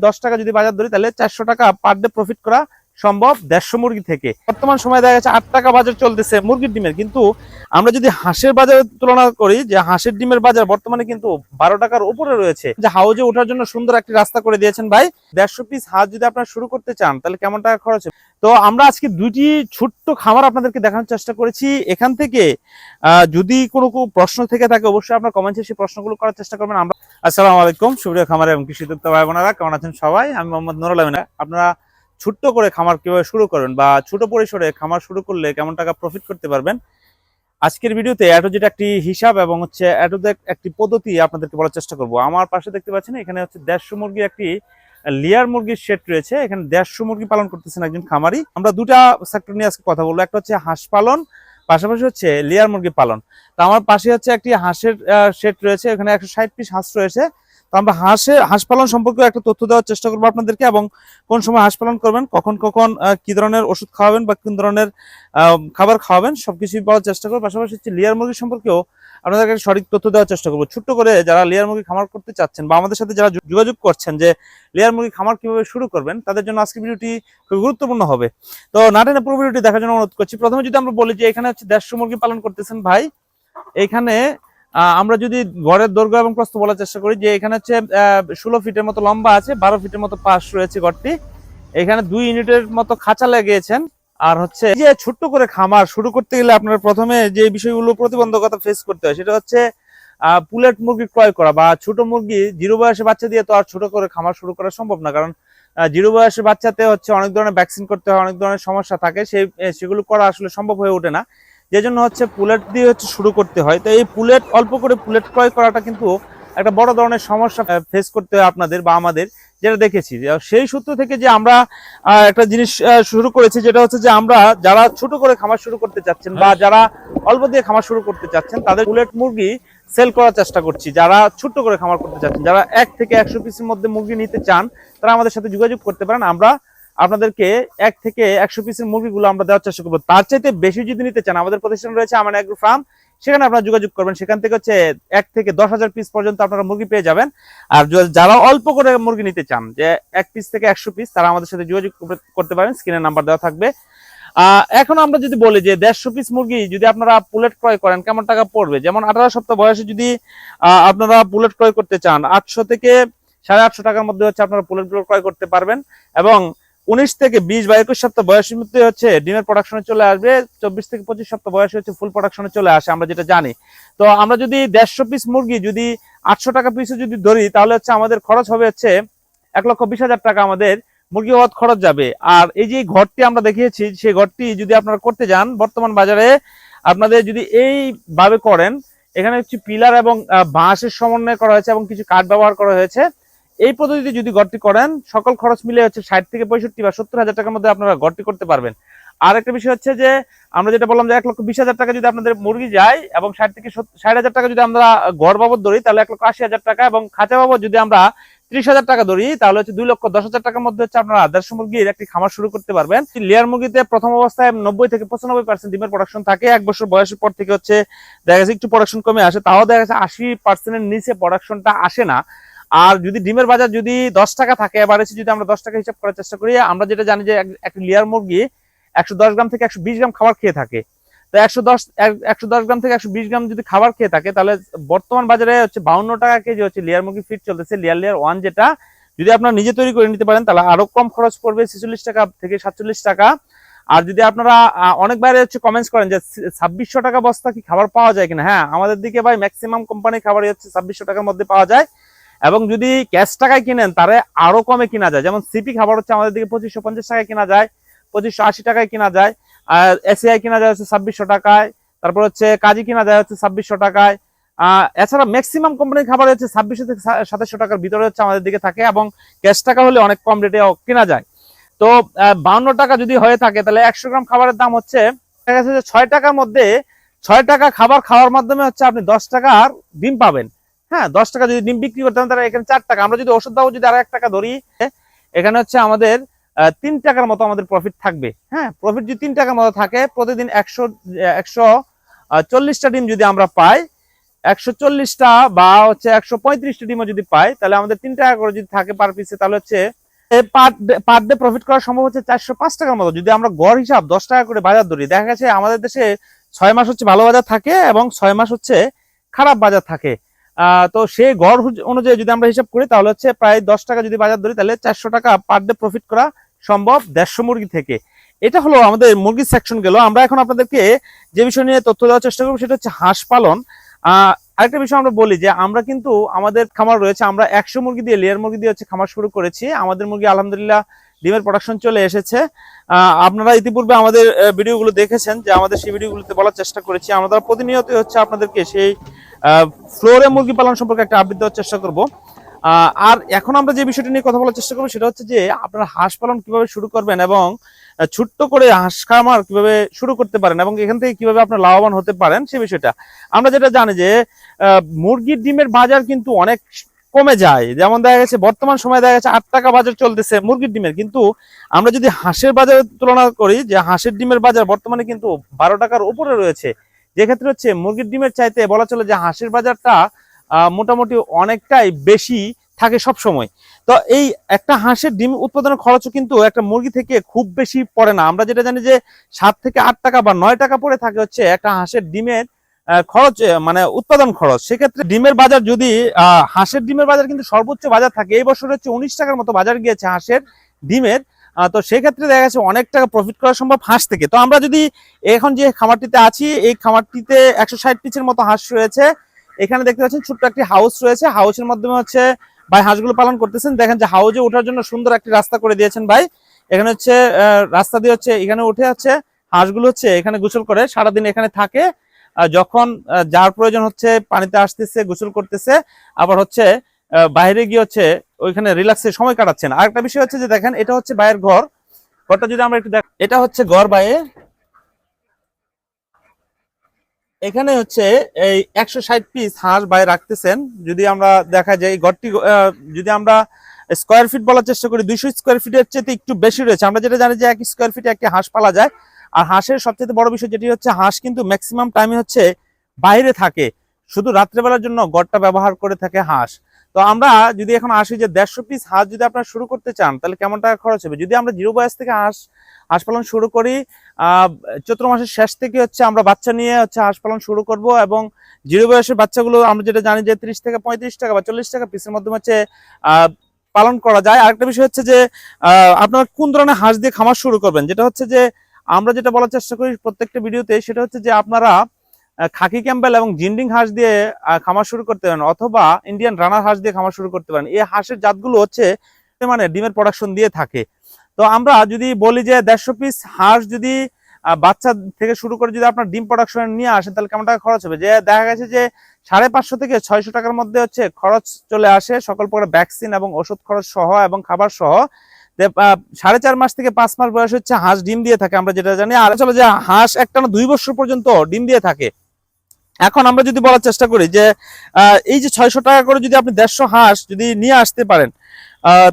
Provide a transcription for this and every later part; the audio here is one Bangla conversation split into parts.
দশ টাকা যদি বাজার ধরি তাহলে চারশো টাকা পার ডে প্রফিট করা সম্ভব দেড়শো মুরগি থেকে। বর্তমান সময় দেখা যাচ্ছে আট টাকা বাজার চলতেছে মুরগির ডিমের। কিন্তু আমরা যদি হাঁসের বাজারের তুলনা করি, যে হাঁসের ডিমের বাজার বর্তমানে কিন্তু বারো টাকার উপরে রয়েছে। যে হাউজে ওঠার জন্য সুন্দর একটি রাস্তা করে দিয়েছেন ভাই। দেড়শো পিস হাঁস যদি আপনারা শুরু করতে চান, তাহলে কেমন টাকা খরচ তো আমরা আজকে দুটি ছোট্ট খামার আপনাদেরকে দেখানোর চেষ্টা করেছি। এখান থেকে যদি কোনো কোনো প্রশ্ন থেকে থাকে, অবশ্যই আপনার কমেন্টে সেই প্রশ্নগুলো করার চেষ্টা করবেন। আমরা আসসালামু আলাইকুম, সুপ্রিয় খামার এবং কৃষি দত্ত ভাই বোনেরা, কেমন আছেন সবাই? আমি মোহাম্মদ নুরুল আমিন। আপনারা ছোট্ট করে খামার কীভাবে শুরু করবেন বা ছোট পরিসরে খামার শুরু করলে কেমন টাকা প্রফিট করতে পারবেন, আজকের ভিডিওতে অ্যাটোজেট একটি হিসাব এবং হচ্ছে অ্যাটোজেট একটি পদ্ধতি আপনাদেরকে বলার চেষ্টা করব। আমার পাশে দেখতে পাচ্ছেন এখানে হচ্ছে দেড়শো মুরগি একটি লিয়ার মুরগির শেড রয়েছে। এখানে দেড়শো মুরগি পালন করতেছেন একজন খামারি। আমরা দুটা সেক্টর নিয়ে আজকে কথা বলব। একটা হচ্ছে হাঁস পালন, পাশাপাশি হচ্ছে লেয়ার মুরগি পালন। তো আমার পাশে হচ্ছে একটি হাঁসের শেড রয়েছে। এখানে একশো ষাট পিস হাঁস রয়েছে। তো আমরা হাঁসে, হাঁস পালন সম্পর্কে একটা তথ্য দেওয়ার চেষ্টা করব আপনাদেরকে এবং কোন সময় হাঁস পালন করবেন, কখন কখন কি ধরনের ওষুধ খাওয়াবেন বা কোন ধরনের খাবার খাওয়াবেন, সবকিছুই পাওয়ার চেষ্টা করব। পাশাপাশি হচ্ছে লেয়ার মুরগি সম্পর্কেও আপনাদেরকে সঠিক তথ্য দেওয়ার চেষ্টা করব। ছোট্ট করে যারা লেয়ার মুরগি খামার করতে চাচ্ছেন বা আমাদের সাথে যারা যোগাযোগ করছেন যে লেয়ার মুরগি খামার কীভাবে শুরু করবেন, তাদের জন্য আজকে ভিডিওটি খুব গুরুত্বপূর্ণ হবে। তো নাটেনে পুরো ভিডিওটি দেখার জন্য অনুরোধ করছি। প্রথমে যদি আমরা বলি যে এখানে হচ্ছে দেড়শো মুরগি পালন করতেছেন ভাই, এখানে আমরা যদি ঘরের দৈর্ঘ্য এবং প্রস্থ বলার চেষ্টা করি যে এখানে হচ্ছে ষোলো ফিটের মতো লম্বা আছে, বারো ফিটের মতো পাশ রয়েছে ঘরটি। এখানে দুই ইউনিটের মতো খাঁচা লাগিয়েছেন। আর হচ্ছে যে ছোট্ট করে খামার শুরু করতে গেলে আপনার প্রথমে যে বিষয়গুলো প্রতিবন্ধকতা ফেস করতে হয়, সেটা হচ্ছে পুলেট মুরগি ক্রয় করা বা ছোট মুরগি জিরো বয়সে বাচ্চা দিয়ে তো আর ছোট করে খামার শুরু করা সম্ভব না। কারণ জিরো বয়সে বাচ্চাতে হচ্ছে অনেক ধরনের ভ্যাকসিন করতে হয়, অনেক ধরনের সমস্যা থাকে সেই সেগুলো করা আসলে সম্ভব হয়ে ওঠে না। যে জন্য হচ্ছে পুলেট দিয়ে হচ্ছে শুরু করতে হয়। তো এই পুলেট, অল্প করে পুলেট ক্রয় করাটা কিন্তু একটা বড় ধরনের সমস্যা ফেস করতে হয় আপনাদের বা আমাদের। যেটা দেখেছি সেই সূত্র থেকে যে আমরা একটা জিনিস শুরু করেছি যেটা হচ্ছে যে আমরা যারা ছোট করে খামার শুরু করতে চাচ্ছেন বা যারা অল্প দিয়ে খামার শুরু করতে চাচ্ছেন, তাদের বুলেট মুরগি সেল করার চেষ্টা করছি। যারা ছোট্ট করে খামার করতে চাচ্ছেন, যারা এক থেকে একশো পিসের মধ্যে মুরগি নিতে চান, তারা আমাদের সাথে যোগাযোগ করতে পারেন। আমরা আপনাদেরকে এক থেকে একশো পিসের মুরগিগুলো আমরা দেওয়ার চেষ্টা করব। তার চাইতে বেশি যদি নিতে চান, আমাদের প্রতিষ্ঠান রয়েছে আমার এগ্রো ফার্ম সেখানে আপনারা যোগাযোগ করবেন। সেখান থেকে হচ্ছে এক থেকে দশ হাজার পিস পর্যন্ত আপনারা মুরগি পেয়ে যাবেন। আর যারা অল্প করে মুরগি নিতে চান, যে এক পিস থেকে একশো পিস তারা আমাদের সাথে যোগাযোগ করতে পারেন। স্ক্রিনের নাম্বার দেওয়া থাকবে। এখন আমরা যদি বলি যে দেড়শো পিস মুরগি যদি আপনারা পুলেট ক্রয় করেন, কেমন টাকা পড়বে? যেমন আঠারো সপ্তাহ বয়সে যদি আপনারা পুলেট ক্রয় করতে চান, আটশো থেকে সাড়ে আটশো টাকার মধ্যে হচ্ছে আপনারা পুলেটগুলো ক্রয় করতে পারবেন। এবং উনিশ থেকে বিশ বা একুশ সপ্তাহ বয়সের মধ্যে হচ্ছে ডিমের প্রোডাকশনে চলে আসবে, চব্বিশ থেকে পঁচিশ সপ্তাহ বয়সে হচ্ছে ফুল প্রোডাকশনে চলে আসে, আমরা যেটা জানি। তো আমরা যদি দেড়শো পিস মুরগি যদি আটশো টাকা পিসে যদি ধরি, তাহলে হচ্ছে আমাদের খরচ হবে হচ্ছে এক লক্ষ বিশ হাজার টাকা আমাদের মুরগি হওয়ার খরচ যাবে। আর এই যে ঘরটি আমরা দেখিয়েছি সেই ঘরটি যদি আপনারা করতে যান, বর্তমান বাজারে আপনাদের যদি এইভাবে করেন, এখানে হচ্ছে পিলার এবং বাঁশের সমন্বয় করা হয়েছে এবং কিছু কাঠ ব্যবহার করা হয়েছে। এই পদ্ধতিতে যদি ঘরটি করেন, সকল খরচ মিলে হচ্ছে ষাট থেকে পঁয়ষট্টি বা সত্তর হাজার টাকার মধ্যে আপনারা ঘরটি করতে পারবেন। আর একটা বিষয় হচ্ছে যে, আমরা যেটা বললাম যে এক লক্ষ বিশ হাজার টাকা যদি আপনাদের মুরগি যায় এবং ষাট থেকে ষাট হাজার টাকা যদি আমরা ঘর বাবদ ধরি, তাহলে এক লক্ষ আশি হাজার টাকা এবং খাঁচা বাবদ যদি আমরা ত্রিশ হাজার টাকা ধরি, তাহলে হচ্ছে দুই লক্ষ দশ হাজার টাকার মধ্যে হচ্ছে আপনারা দেড়শো মুরগির একটি খামার শুরু করতে পারবেন। লেয়ার মুরগিতে প্রথম অবস্থায় নব্বই থেকে পঁচানব্বই পার্সেন্ট ডিমের প্রোডাকশন থাকে। এক বছর বয়সের পর থেকে হচ্ছে দেখা গেছে একটু প্রোডাকশন কমে আসে। তাও দেখা যাচ্ছে আশি পার্সেন্টের নিচে প্রোডাকশনটা আসে না। আর যদি ডিমের বাজার যদি দশ টাকা থাকে, এবার এসে যদি আমরা দশ টাকা হিসাব করার চেষ্টা করি, আমরা যেটা জানি যে এক- একটা লেয়ার মুরগি একশো দশ গ্রাম থেকে একশো বিশ গ্রাম খাবার খেয়ে থাকে। তো একশো দশ একশো দশ গ্রাম থেকে একশো বিশ গ্রাম যদি খাবার খেয়ে থাকে, তাহলে বর্তমান বাজারে হচ্ছে বাউন্ন টাকা কেজি হচ্ছে লেয়ার মুরগি ফিট চলতেছে। লেয়ার লেয়ার ওয়ান যেটা, যদি আপনারা নিজে তৈরি করে নিতে পারেন, তাহলে আরও কম খরচ পড়বে ছেচল্লিশ টাকা থেকে সাতচল্লিশ টাকা। আর যদি আপনারা অনেক বাইরে হচ্ছে কমেন্টস করেন যে ছাব্বিশশো টাকা বস্তা কি খাবার পাওয়া যায় কিনা? হ্যাঁ আমাদের দিকে ভাই ম্যাক্সিমাম কোম্পানির খাবারই হচ্ছে ছাব্বিশশো টাকার মধ্যে পাওয়া যায়। এবং যদি ক্যাশ টাকায় কিনেন, তাহলে আরও কমে কিনা যায়। যেমন সিপি খাবার হচ্ছে আমাদের দিকে পঁচিশশো পঞ্চাশ টাকায় কিনা যায়, পঁচিশশো আশি টাকায় কিনা যায়, আর এসিআই কিনা যায় হচ্ছে ছাব্বিশশো টাকায়, তারপর হচ্ছে কাজী কিনা যায় হচ্ছে ছাব্বিশশো টাকায়। এছাড়া ম্যাক্সিমাম কোম্পানির খাবার হচ্ছে ছাব্বিশশো থেকে সাতাশশো টাকার ভিতরে হচ্ছে আমাদের দিকে থাকে এবং ক্যাশ টাকা হলে অনেক কম রেটে কেনা যায়। তো বাউন্ন টাকা যদি হয়ে থাকে, তাহলে একশো গ্রাম খাবারের দাম হচ্ছে ছয় টাকার মধ্যে ছয় টাকা খাবার খাওয়ার মাধ্যমে হচ্ছে আপনি দশ টাকার ডিম পাবেন। হ্যাঁ দশ টাকা যদি ডিম বিক্রি করতে তারা এখানে চার টাকা। আমরা যদি ওষুধ দাও, যদি আর এক টাকা ধরি, এখানে হচ্ছে আমাদের তিন টাকার মতো আমাদের প্রফিট থাকবে। হ্যাঁ প্রফিট যদি তিন টাকার মতো থাকে, প্রতিদিন একশো একশো চল্লিশটা ডিম যদি আমরা পাই, একশো চল্লিশটা বা হচ্ছে একশো পঁয়ত্রিশটা ডিমও যদি পাই, তাহলে আমাদের তিন টাকা করে যদি থাকে পার পিসে তাহলে হচ্ছে পার ডে প্রফিট করা সম্ভব হচ্ছে চারশো পাঁচ টাকার মতো। যদি আমরা গড় হিসাব দশ টাকা করে বাজার ধরি, দেখা গেছে আমাদের দেশে ছয় মাস হচ্ছে ভালো বাজার থাকে এবং ছয় মাস হচ্ছে খারাপ বাজার থাকে। তো সেই গড় অনুযায়ী যদি আমরা হিসাব করি, তাহলে হচ্ছে প্রায় দশ টাকা যদি বাজার ধরি, তাহলে চারশো টাকা পার ডে প্রফিট করা সম্ভব দেড়শো মুরগি থেকে। এটা হলো আমাদের মুরগির সেকশন গেল। আমরা এখন আপনাদেরকে যে বিষয় নিয়ে তথ্য দেওয়ার চেষ্টা করব, সেটা হচ্ছে হাঁস পালন। আরেকটা বিষয় আমরা বলি যে, আমরা কিন্তু আমাদের খামার রয়েছে, আমরা একশো মুরগি দিয়ে লেয়ার মুরগি দিয়ে হচ্ছে খামার শুরু করেছি। আমাদের মুরগি আলহামদুলিল্লাহ ডিমের প্রোডাকশন চলে এসেছে। আপনারা ইতিপূর্বে আমাদের ভিডিওগুলো দেখেছেন যে আমাদের সেই ভিডিওগুলোতে বলার চেষ্টা করেছি। আমরা প্রতিনিয়ত হচ্ছে আপনাদেরকে সেই ফ্লোরে মুরগি পালন সম্পর্কে একটা আপডেট দেওয়ার চেষ্টা করব। আর এখন আমরা যে বিষয়টা নিয়ে কথা বলার চেষ্টা করব সেটা হচ্ছে যে আপনারা হাঁস পালন কীভাবে শুরু করবেন এবং ছোট্ট করে হাঁস খামার কীভাবে শুরু করতে পারেন এবং এখান থেকে কীভাবে আপনার লাভবান হতে পারেন সে বিষয়টা। আমরা যেটা জানি যে মুরগির ডিমের বাজার কিন্তু অনেক কমে যায়। যেমন দেখা গেছে, বর্তমান সময়ে দেখা গেছে আট টাকা বাজার চলতেছে মুরগির ডিমের। কিন্তু আমরা যদি হাঁসের বাজারের তুলনা করি, যে হাঁসের ডিমের বাজার বর্তমানে কিন্তু বারো টাকার উপরে রয়েছে যে ক্ষেত্রে হচ্ছে মুরগির ডিমের চাইতে বলা চলে যে হাঁসের বাজারটা মোটামুটি অনেকটাই বেশি থাকে সব সময় তো এই একটা হাঁসের ডিম উৎপাদনের খরচও কিন্তু একটা মুরগি থেকে খুব বেশি পড়ে না। আমরা যেটা জানি যে সাত থেকে আট টাকা বা নয় টাকা পড়ে থাকে হচ্ছে একটা হাঁসের ডিমের খরচ মানে উৎপাদন খরচ, সেক্ষেত্রে ডিমের বাজার যদি হাঁসের ডিমের বাজার কিন্তু সর্বোচ্চ বাজার থাকে, এই বছর হচ্ছে উনিশ টাকার মতো বাজার গিয়েছে হাঁসের ডিমের তো সেক্ষেত্রে দেখা গেছে অনেক টাকা প্রফিট করা সম্ভব হাঁস থেকে। তো আমরা যদি এখন যে খামারটিতে আছি, এই খামারটিতে একশো ষাট পিসের মতো হাঁস রয়েছে। এখানে দেখতে পাচ্ছেন ছোট্ট একটি হাউস রয়েছে। হাউসের মাধ্যমে হচ্ছে ভাই হাঁসগুলো পালন করতেছেন। দেখেন যে হাউজে ওঠার জন্য সুন্দর একটি রাস্তা করে দিয়েছেন ভাই। এখানে হচ্ছে রাস্তা দিয়ে হচ্ছে, এখানে উঠে হচ্ছে, হাঁসগুলো হচ্ছে এখানে গোসল করে, সারাদিন এখানে থাকে। যখন যার প্রয়োজন হচ্ছে পানিতে আসতেছে, গোসল করতেছে, আবার হচ্ছে বাইরে গিয়ে হচ্ছে ওইখানে রিল্যাক্সে সময় কাটাচ্ছেন। আরেকটা বিষয় হচ্ছে যে দেখেন, এটা হচ্ছে বাইরের ঘর। ঘরটা যদি আমরা একটু দেখ এটা হচ্ছে ঘর বাইরে এখানে হচ্ছে এই একশো ষাট পিস হাঁস বাইরে রাখতেছেন। যদি আমরা দেখা যায় ঘরটি যদি আমরা স্কোয়ার ফিট বলার চেষ্টা করি, দুইশো স্কোয়ার ফিটের চেয়ে একটু বেশি রয়েছে। আমরা যেটা জানি যে এক স্কোয়ার ফিটে একটি হাঁস পালা যায়। আর হাঁসের সবচেয়ে বড় বিষয় যেটি হচ্ছে হাঁস কিন্তু ম্যাক্সিমাম টাইমে হচ্ছে বাইরে থাকে। শুধু রাত্রেবেলার জন্য গড়টা ব্যবহার করে থাকে হাঁস। তো আমরা যদি এখন আসি যে দেড়শো পিস হাঁস যদি আপনারা শুরু করতে চান, তাহলে কেমন টাকা খরচ হবে? যদি আমরা জিরো বয়স থেকে হাঁস হাঁস পালন শুরু করি চৈত্র মাসের শেষ থেকে হচ্ছে আমরা বাচ্চা নিয়ে হচ্ছে হাঁস পালন শুরু করব এবং জিরো বয়সের বাচ্চাগুলো আমরা যেটা জানি যে ত্রিশ থেকে পঁয়ত্রিশ টাকা বা চল্লিশ টাকা পিসের মাধ্যমে হচ্ছে পালন করা যায়। আরেকটা বিষয় হচ্ছে যে আপনারা কোন ধরনের হাঁস দিয়ে খামার শুরু করবেন? যেটা হচ্ছে যে আমরা যেটা বলার চেষ্টা করি প্রত্যেকটা ভিডিওতে সেটা হচ্ছে যে আপনারা খাকি ক্যাম্বেল এবং জিন্ডিং হাঁস দিয়ে খামার শুরু করতে পারেন অথবা ইন্ডিয়ান রানার হাঁস দিয়ে খামার শুরু করতে পারেন। এই হাঁসের জাতগুলো হচ্ছে মানে ডিমের প্রোডাকশন দিয়ে থাকে। তো আমরা যদি বলি যে দেড়শো পিস হাঁস যদি বাচ্চা থেকে শুরু করে যদি আপনার ডিম প্রোডাকশন নিয়ে আসেন, তাহলে কেমন টাকা খরচ হবে? যে দেখা গেছে যে সাড়ে পাঁচশো থেকে ছয়শো টাকার মধ্যে হচ্ছে খরচ চলে আসে সকল প্রকার ভ্যাকসিন এবং ওষুধ খরচ সহ এবং খাবার সহ। সাড়ে চার মাস থেকে পাঁচ মাস বয়স হচ্ছে, হাঁস ডিম দিয়ে থাকে, আমরা যেটা জানি। আর চলে যে, হাঁস একটানা দুই বছর পর্যন্ত ডিম দিয়ে থাকে। এখন আমরা যদি বলার চেষ্টা করি যে এই যে ছয়শো টাকা করে যদি আপনি দেড়শো হাঁস যদি নিয়ে আসতে পারেন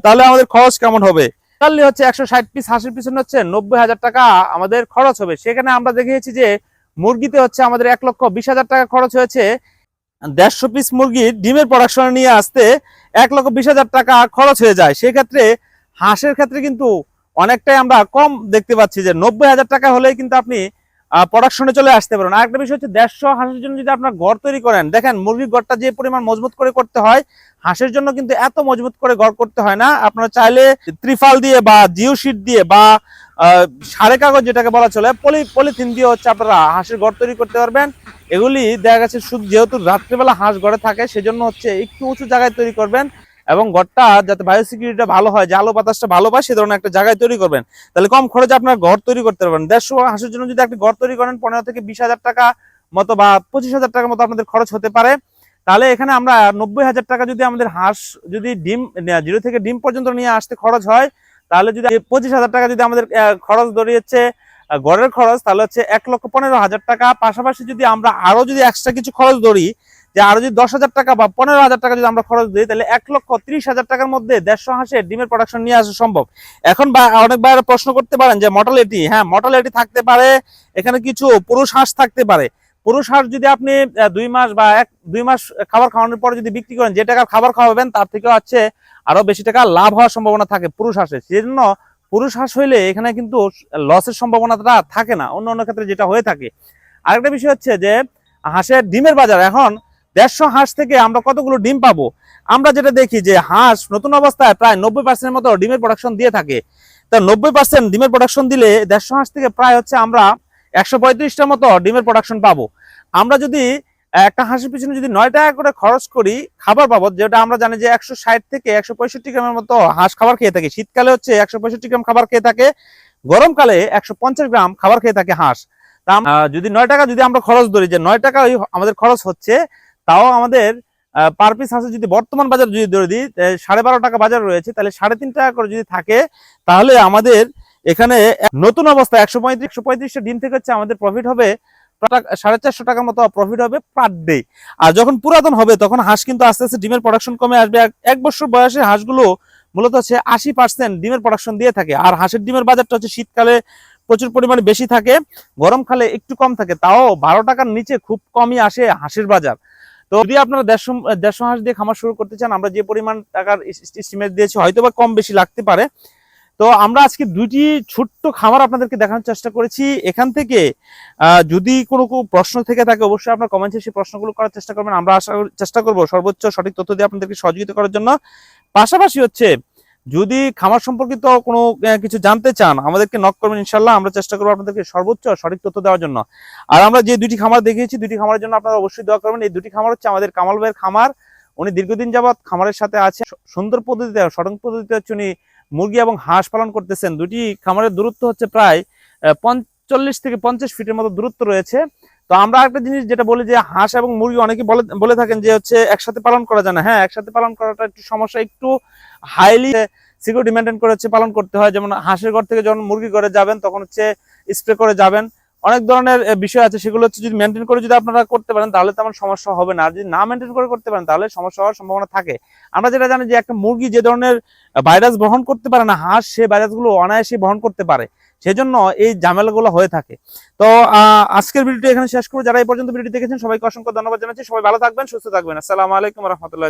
তাহলে আমাদের খরচ কেমন হবে? তাহলে হচ্ছে একশো ষাট পিস হাঁসের পিছনে হচ্ছে নব্বই হাজার টাকা আমাদের খরচ হবে। সেখানে আমরা দেখেছি যে, মুরগিতে হচ্ছে আমাদের এক লক্ষ বিশ হাজার টাকা খরচ হয়েছে। দেড়শো পিস মুরগির ডিমের প্রোডাকশন নিয়ে আসতে এক লক্ষ বিশ হাজার টাকা খরচ হয়ে যায়। সেক্ষেত্রে হাঁসের ক্ষেত্রে কিন্তু অনেকটাই আমরা কম দেখতে পাচ্ছি যে নব্বই হাজার টাকা হলেই কিন্তু আপনি প্রোডাকশনে চলে আসতে পারেন। আরেকটা বিষয় হচ্ছে দেড়শো হাঁসের জন্য যদি আপনার ঘর তৈরি করেন, দেখেন মুরগির ঘরটা যে পরিমাণ মজবুত করে করতে হয়, হাঁসের জন্য কিন্তু এত মজবুত করে ঘর করতে হয় না। আপনারা চাইলে ত্রিফাল দিয়ে বা জিও শিট দিয়ে বা সারে কাগজ যেটাকে বলা চলে, পলি, পলিথিন দিয়ে হচ্ছে আপনারা হাঁসের ঘর তৈরি করতে পারবেন। এগুলি দেখা গেছে যেহেতু রাত্রিবেলা হাঁস ঘরে থাকে, সেজন্য হচ্ছে একটু উঁচু জায়গায় তৈরি করবেন। এবং ঘরটা যাতে বায়ো সিকিউরিটিটা ভালো হয়, যে আলো বাতাসটা ভালো পায়, সে ধরনের একটা জায়গায় তৈরি করবেন। তাহলে কম খরচে আপনার ঘর তৈরি করতে পারবেন। দেড়শো হাঁসের জন্য যদি আপনি ঘর তৈরি করেন, পনেরো থেকে বিশ হাজার টাকা মতো বা পঁচিশ হাজার টাকার মতো আপনাদের খরচ হতে পারে। তাহলে এখানে আমরা নব্বই হাজার টাকা যদি আমাদের হাঁস, যদি ডিম জিরো থেকে ডিম পর্যন্ত নিয়ে আসতে খরচ হয়, তাহলে যদি পঁচিশ হাজার টাকা যদি আমাদের খরচ ধরিয়েছে গড়ের খরচ, তাহলে হচ্ছে এক লক্ষ পনেরো হাজার টাকা। পাশাপাশি যদি আমরা আরও যদি এক্সট্রা কিছু খরচ ধরি যে আরও যদি দশ হাজার টাকা বা পনেরো হাজার টাকা যদি আমরা খরচ দিই, তাহলে এক লক্ষ ত্রিশ হাজার টাকার মধ্যে দেড়শো হাঁসের ডিমের প্রোডাকশন নিয়ে আসা সম্ভব। এখন বা অনেক বাইরে প্রশ্ন করতে পারেন যে মর্টালিটি হ্যাঁ মর্টালিটি থাকতে পারে, এখানে কিছু পুরুষ হাঁস থাকতে পারে। পুরুষ হাঁস যদি আপনি দুই মাস বা এক, দুই মাস খাবার খাওয়ানোর পরে যদি বিক্রি করেন, যে টাকার খাবার খাওয়াবেন, তার থেকেও আছে আরও বেশি টাকা লাভ হওয়ার সম্ভাবনা থাকে পুরুষ হাঁসে সেই জন্য পুরুষ হাঁস হইলে এখানে কিন্তু লসের সম্ভাবনাটা থাকে না, অন্য অন্য ক্ষেত্রে যেটা হয়ে থাকে। আরেকটা বিষয় হচ্ছে যে, হাঁসের ডিমের বাজার এখন দেড়শো হাঁস থেকে আমরা কতগুলো ডিম পাবো? আমরা যেটা দেখি যে হাঁস নতুন অবস্থায় প্রায় নব্বই পার্সেন্টের মতো ডিমের প্রোডাকশন দিয়ে থাকে। তা নব্বই পার্সেন্ট ডিমের প্রোডাকশন দিলে দেড়শো হাঁস থেকে প্রায় হচ্ছে আমরা একশো পঁয়ত্রিশটার মতো ডিমের প্রোডাকশন পাবো। আমরা যদি একটা হাঁসের পিছনে যদি নয় টাকা করে খরচ করি খাবার বাবদ, যেটা আমরা জানি যে একশো ষাট থেকে একশো পঁয়ষট্টি গ্রামের মতো হাঁস খাবার খেয়ে থাকে। শীতকালে হচ্ছে একশো পঁয়ষট্টি গ্রাম খাবার খেয়ে থাকে, গরমকালে একশো পঞ্চাশ গ্রাম খাবার খেয়ে থাকে হাঁস। তা যদি নয় টাকা যদি আমরা খরচ ধরি, যে নয় টাকা আমাদের খরচ হচ্ছে তাও আমাদের পার পিস হাঁসে যদি বর্তমান বাজার যদি ধরে দিই সাড়ে বারো টাকা বাজার রয়েছে, তাহলে সাড়ে তিন টাকা করে যদি থাকে, তাহলে আমাদের এখানে নতুন অবস্থা, একশো পঁয়ত্রিশ, একশো পঁয়ত্রিশটা ডিম থেকে হচ্ছে আমাদের প্রফিট হবে সাড়ে চারশো টাকার মতো প্রফিট হবে পার ডে আর যখন পুরাতন হবে, তখন হাঁস কিন্তু আস্তে আস্তে ডিমের প্রোডাকশন কমে আসবে। এক- এক বছর বয়সে হাঁসগুলো মূলত হচ্ছে আশি পার্সেন্ট ডিমের প্রোডাকশন দিয়ে থাকে। আর হাঁসের ডিমের বাজারটা হচ্ছে শীতকালে প্রচুর পরিমাণে বেশি থাকে, গরমকালে একটু কম থাকে, তাও বারো টাকার নিচে খুব কমই আসে হাঁসের বাজার। তো যদি আপনারা দেড়শো দেড়শো হাঁস দিয়ে খামার শুরু করতে চান, আমরা যে পরিমাণ টাকার স্টিমেট দিয়েছি হয়তো বা কম বেশি লাগতে পারে। তো আমরা আজকে দুটি ছোট্ট খামার আপনাদেরকে দেখানোর চেষ্টা করেছি। এখান থেকে যদি কোনো কোনো প্রশ্ন থেকে থাকে, অবশ্যই আপনার কমেন্টে সেই প্রশ্নগুলো করার চেষ্টা করবেন। আমরা আশা চেষ্টা করব সর্বোচ্চ সঠিক তথ্য দিয়ে আপনাদেরকে সহযোগিতা করার জন্য। পাশাপাশি হচ্ছে যদি খামার সম্পর্কিত কোনো কিছু জানতে চান, আমাদেরকে নক করবেন ইনশাল্লাহ আমরা চেষ্টা করব আপনাদেরকে সর্বোচ্চ সঠিক তথ্য দেওয়ার জন্য। আর আমরা যে দুটি খামার দেখিয়েছি দুটি খামারের জন্য আপনারা অবশ্যই দোয়া করবেন। এই দুটি খামার হচ্ছে আমাদের কামাল ভাইয়ের খামার। উনি দীর্ঘদিন যাবৎ খামারের সাথে আছে। সুন্দর পদ্ধতিতে সড়ক পদ্ধতিতে হচ্ছে উনি মুরগি এবং হাঁস পালন করতেছেন। দুটি খামারের দূরত্ব হচ্ছে প্রায় পঞ্চল্লিশ থেকে পঞ্চাশ ফিটের মতো দূরত্ব রয়েছে। তো আমরা একটা জিনিস যেটা বলি যে, হাঁস এবং মুরগি অনেকে বলে বলে থাকেন যে হচ্ছে একসাথে পালন করা যায় না। হ্যাঁ একসাথে পালন করাটা একটু সমস্যা। একটু হাইলি সিকিউরিটি মেনটেন করে হচ্ছে পালন করতে হয়। যেমন হাঁসের ঘর থেকে যখন মুরগি ঘরে যাবেন, তখন হচ্ছে স্প্রে করে যাবেন। অনেক ধরনের বিষয় আছে। সেগুলো হচ্ছে যদি মেনটেন করে যদি আপনারা করতে পারেন, তাহলে তেমন সমস্যা হবে না। আর যদি না মেনটেন করে করতে পারেন, তাহলে সমস্যা হওয়ার সম্ভাবনা থাকে। আমরা যেটা জানি যে একটা মুরগি যে ধরনের ভাইরাস বহন করতে পারে না, হাঁস সে ভাইরাসগুলো অনায়াসে বহন করতে পারে। সেজন্য এই ঝামেলাগুলো হয়ে থাকে। তো আজকের ভিডিওটি এখানে শেষ করব। যারা এই পর্যন্ত ভিডিও দেখেছেন, সবাইকে অসংখ্য ধন্যবাদ জানাচ্ছি। সবাই ভালো থাকবেন, সুস্থ থাকবেন। আসসালামু আলাইকুম রহমতুল্লাহ